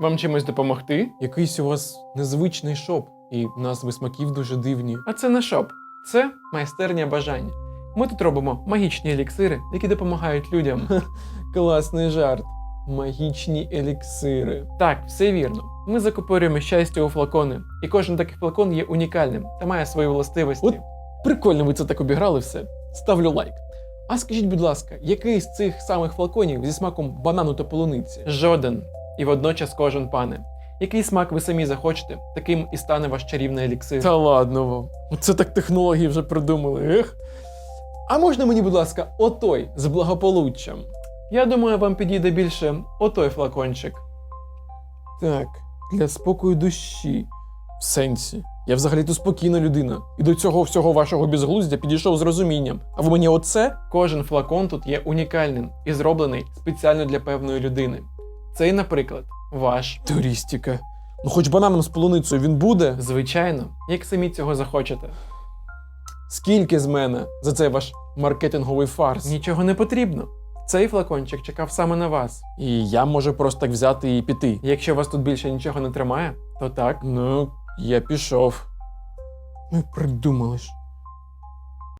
Вам чимось допомогти? Якийсь у вас незвичний шоп, і назви смаків дуже дивні. А це не шоп, це майстерня бажань. Ми тут робимо магічні еліксири, які допомагають людям. Класний жарт. Магічні еліксири. Так, все вірно. Ми закупорюємо щастя у флакони, і кожен такий флакон є унікальним та має свої властивості. От Прикольно, ви це так обіграли все. Ставлю лайк. А скажіть, будь ласка, який з цих самих флаконів зі смаком банану та полуниці? Жоден і водночас кожен пане. Який смак ви самі захочете, таким і стане ваш чарівний еліксир. Та ладно вам. Оце так технології вже придумали. Ех. А можна мені, будь ласка, отой з благополуччям? Я думаю, вам підійде більше отой флакончик. Так, для спокою душі. В сенсі. Я взагалі-то спокійна людина. І до цього всього вашого безглуздя підійшов з розумінням. А ви мені оце? Кожен флакон тут є унікальним і зроблений спеціально для певної людини. Цей, наприклад, ваш. Туристика. Ну хоч бананом з полуницею він буде. Звичайно, як самі цього захочете. Скільки з мене за цей ваш маркетинговий фарс? Нічого не потрібно. Цей флакончик чекав саме на вас. І я можу просто так взяти і піти. Якщо вас тут більше нічого не тримає, то так. Ну, я пішов. Ми придумали ж.